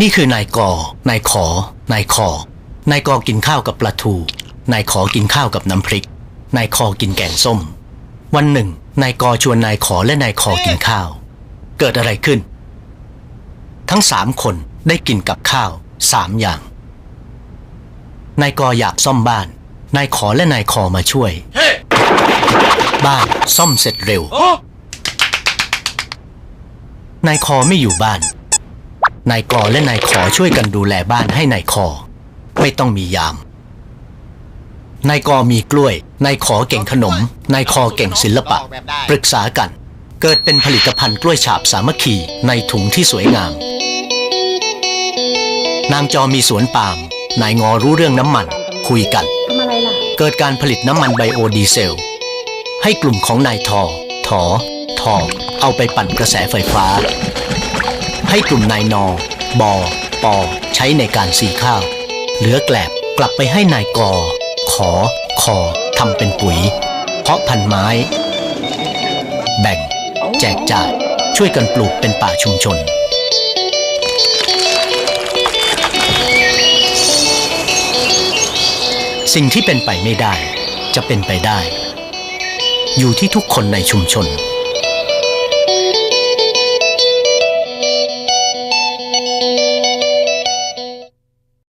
นี่คือนายกอนายขอนายคอนายกอกินข้าวกับปลาทู นายขอกินข้าวกับน้ำพริก นายคอกินแกงส้ม วันหนึ่ง นายกอชวนนายขอและนายคอกินข้าว เกิดอะไรขึ้น ทั้งสามคนได้กินกับข้าวสามอย่าง นายกออยากซ่อมบ้าน นายขอและนายคอมาช่วยบ้านซ่อมเสร็จเร็วนายคอไม่อยู่บ้าน นายกอและนายขอช่วยกันดูแลบ้านให้นายคอ ไม่ต้องมียาม นายกอมีกล้วย นายขอเก่งขนม นายคอเก่งศิลปะ ปรึกษากัน เกิดเป็นผลิตภัณฑ์กล้วยฉาบสามัคคีในถุงที่สวยงาม นางจอมีสวนปาล์มนายงอรู้เรื่องน้ำมัน คุยกันทำอะไรล่ะเกิดการผลิตน้ำมันไบโอดีเซล ให้กลุ่มของนายทอ ถอ ทอ เอาไปปั่นกระแสไฟฟ้า ให้กลุ่มนายนอบอปอใช้ในการสีข้าว เหลือแกลบกลับไปให้นายกอ ขอ คอทำเป็นปุ๋ย เพาะพันไม้ แบ่ง แจกจ่ายช่วยกันปลูกเป็นป่าชุมชน สิ่งที่เป็นไปไม่ได้จะเป็นไปได้ อยู่ที่ทุกคนในชุมชน